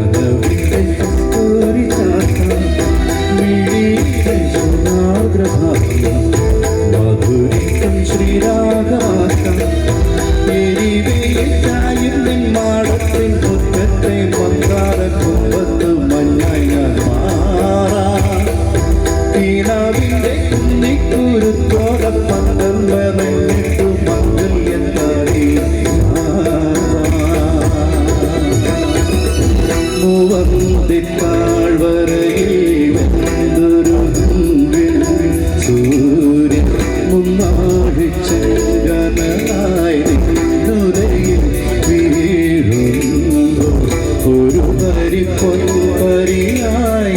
Hallelujah. മുന്നാഴി ചെങ്കനായി നുരയിൽ വീഴുന്നു. ഒരു പരിപ്പൊരു പൊൻവരിയായി